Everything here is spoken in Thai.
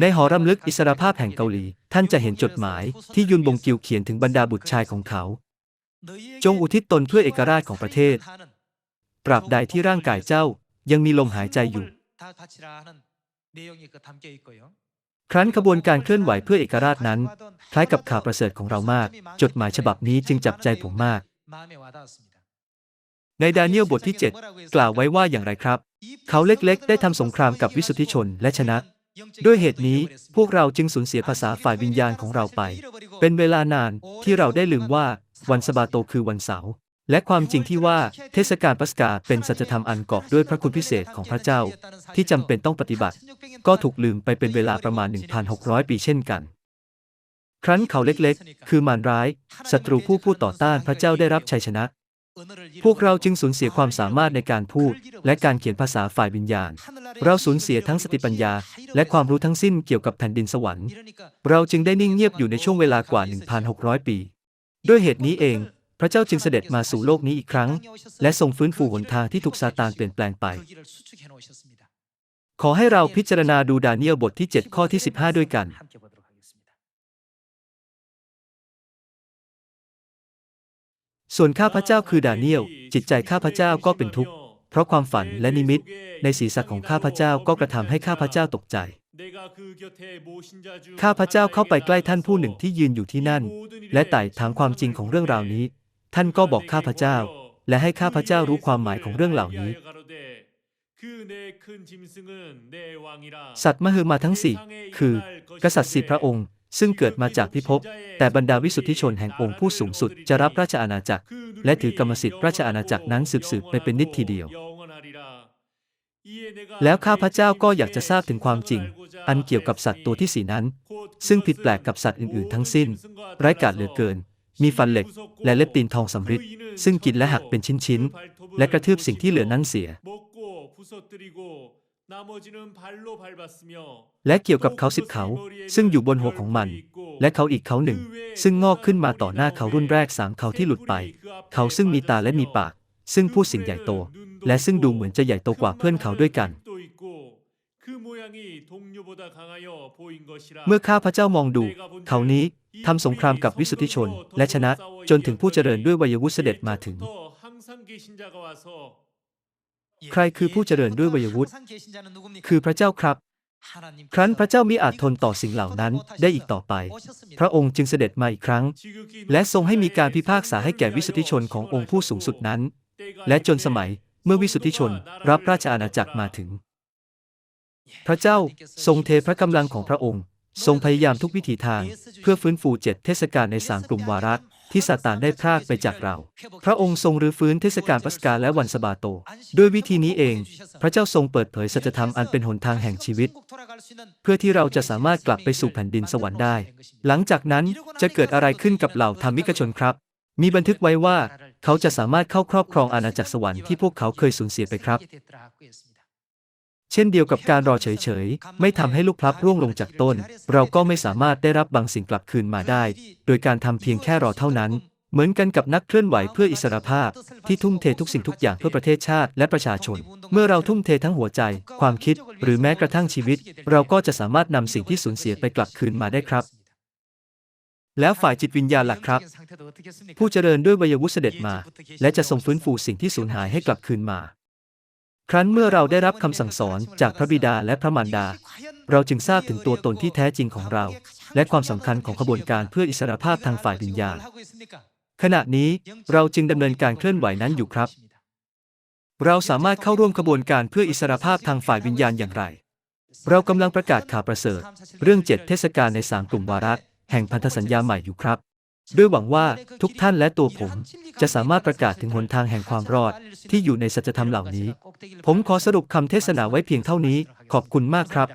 ในหอรำลึกอิสรภาพแห่งเกาหลี ท่านจะเห็นจดหมายที่ยุนบงกิวเขียนถึงบรรดาบุตรชายของเขา จงอุทิศตนเพื่อเอกราชของประเทศตราบใดที่ร่างกายเจ้ายังมีลมหายใจอยู่ครั้นขบวนการเคลื่อนไหวเพื่อเอกราชนั้น คล้ายกับข่าวประเสริฐของเรามาก จดหมายฉบับนี้จึงจับใจผมมาก ในดาเนียลบทที่ 7 กล่าวไว้ว่าอย่างไรครับ เขาเล็กๆ ได้ทำสงครามกับวิสุทธิชนและชนะ ด้วยเหตุนี้พวกเราจึงสูญเสียภาษาฝ่ายวิญญาณของเราไป เป็นเวลานานที่เราได้ลืมว่าวันสบาโตคือวันเสาร์และความจริงที่ว่าเทศกาลปัสกาเป็นสัจธรรมอันกอบด้วยพระคุณพิเศษของพระเจ้า ที่จำเป็นต้องปฏิบัติ ก็ถูกลืมไปเป็นเวลาประมาณ 1,600 ปีเช่นกัน ครั้นเขาเล็กๆ คือมารร้ายศัตรูผู้พูดต่อต้านพระเจ้าได้รับชัยชนะ พวกเราจึงสูญเสียความสามารถในการพูด และการเขียนภาษาฝ่ายวิญญาณ เราสูญเสียทั้งสติปัญญา และความรู้ทั้งสิ้นเกี่ยวกับแผ่นดินสวรรค์ เราจึงได้นิ่งเงียบอยู่ในช่วงเวลากว่า 1,600 ปี ด้วยเหตุนี้เอง พระเจ้าจึงเสด็จมาสู่โลกนี้อีกครั้ง และทรงฟื้นฟูหนทางที่ถูกซาตานเปลี่ยนแปลงไป ขอให้เราพิจารณาดูดาเนียลบทที่ 7 ข้อที่ 15 ด้วยกัน ส่วนข้าพระเจ้าคือดาเนียล จิตใจข้าพระเจ้าก็เป็นทุกข์ เพราะความฝันและนิมิต ในศีรษะของข้าพระเจ้าก็กระทำให้ข้าพระเจ้าตกใจ ข้าพระเจ้าเข้าไปใกล้ท่านผู้หนึ่งที่ยืนอยู่ที่นั่น และไต่ถามความจริงของเรื่องราวนี้ ท่านก็บอกข้าพระเจ้า และให้ข้าพระเจ้ารู้ความหมายของเรื่องเหล่านี้ สัตว์มหึมาทั้งสี่ คือกษัตริย์สี่พระองค์ ซึ่งเกิดมาจากพิภพแต่บรรดาวิสุทธิชนแห่งองค์ผู้สูงสุดจะรับราชอาณาจักร และถือกรรมสิทธิ์ราชอาณาจักรนั้นสืบๆไปเป็นนิจทีเดียว แล้วข้าพระเจ้าก็อยากจะทราบถึงความจริง อันเกี่ยวกับสัตว์ตัวที่สี่นั้น ซึ่งผิดแปลกกับสัตว์อื่น ๆ ทั้งสิ้น ไร้กาจเหลือเกิน มีฟันเหล็ก และเล็บตีนทองสำริดซึ่งกินและหักเป็นชิ้น ๆ และกระทืบสิ่งที่เหลือนั้นเสีย และเกี่ยวกับเขาสิบเขา ซึ่งอยู่บนหัวของมัน และเขาอีกเขาหนึ่ง ซึ่งงอกขึ้นมาต่อหน้าเขารุ่นแรกสามเขาที่หลุดไป เขาซึ่งมีตาและมีปาก ซึ่งพูดสิ่งใหญ่โต และซึ่งดูเหมือนจะใหญ่โตกว่าเพื่อนเขาด้วยกัน เมื่อข้าพระเจ้ามองดู เขานี้ทำสงครามกับวิสุทธิชน และชนะจนถึงผู้เจริญด้วยวัยวุฒิเสด็จมาถึง ใครคือผู้เจริญด้วยวัยวุฒิคือพระเจ้าครับ ครั้นพระเจ้ามิอาจทนต่อสิ่งเหล่านั้นได้อีกต่อไป พระองค์จึงเสด็จมาอีกครั้ง และทรงให้มีการพิพากษาให้แก่วิสุทธิชนขององค์ผู้สูงสุดนั้น และจนสมัยเมื่อวิสุทธิชนรับราชอาณาจักรมาถึง พระเจ้าทรงเทพระกำลังของพระองค์ ทรงพยายามทุกวิถีทาง เพื่อฟื้นฟูเจ็ดเทศกาลในสามกลุ่มวาระ ที่ซาตานได้พรากไปจากเรา พระองค์ทรงรื้อฟื้นเทศกาลปัสกาและวันสะบาโต ด้วยวิธีนี้เอง พระเจ้าทรงเปิดเผยสัจธรรมอันเป็นหนทางแห่งชีวิต เพื่อที่เราจะสามารถกลับไปสู่แผ่นดินสวรรค์ได้ หลังจากนั้นจะเกิดอะไรขึ้นกับเหล่าธรรมิกชนครับ มีบันทึกไว้ว่า เขาจะสามารถเข้าครอบครองอาณาจักรสวรรค์ที่พวกเขาเคยสูญเสียไปครับ เช่นเดียวกับการรอเฉยๆ ไม่ทำให้ลูกพลับร่วงลงจากต้น เราก็ไม่สามารถได้รับบางสิ่งกลับคืนมาได้ โดยการทำเพียงแค่รอเท่านั้น เหมือนกันกับนักเคลื่อนไหวเพื่ออิสรภาพ ที่ทุ่มเททุกสิ่งทุกอย่างเพื่อประเทศชาติและประชาชน เมื่อเราทุ่มเททั้งหัวใจ ความคิด หรือแม้กระทั่งชีวิต เราก็จะสามารถนำสิ่งที่สูญเสียไปกลับคืนมาได้ครับแล้วฝ่ายจิตวิญญาณล่ะครับ ผู้เจริญด้วยวัยวุฒิเสด็จมา และจะทรงฟื้นฟูสิ่งที่สูญหายให้กลับคืนมา ครั้นเมื่อเราได้รับคำสั่งสอนจากพระบิดาและพระมารดา เราจึงทราบถึงตัวตนที่แท้จริงของเรา และความสำคัญของขบวนการเพื่ออิสรภาพทางฝ่ายวิญญาณ ขณะนี้เราจึงดำเนินการเคลื่อนไหวนั้นอยู่ครับ เราสามารถเข้าร่วมขบวนการเพื่ออิสรภาพทางฝ่ายวิญญาณอย่างไร เรากำลังประกาศข่าวประเสริฐ เรื่องเจ็ดเทศกาลในสามกลุ่มวาระแห่งพันธสัญญาใหม่อยู่ครับ ด้วยหวังว่าทุกท่านและตัวผม จะสามารถประกาศถึงหนทางแห่งความรอด ที่อยู่ในสัจธรรมเหล่านี้ ผมขอสรุปคำเทศนาไว้เพียงเท่านี้ ขอบคุณมากครับ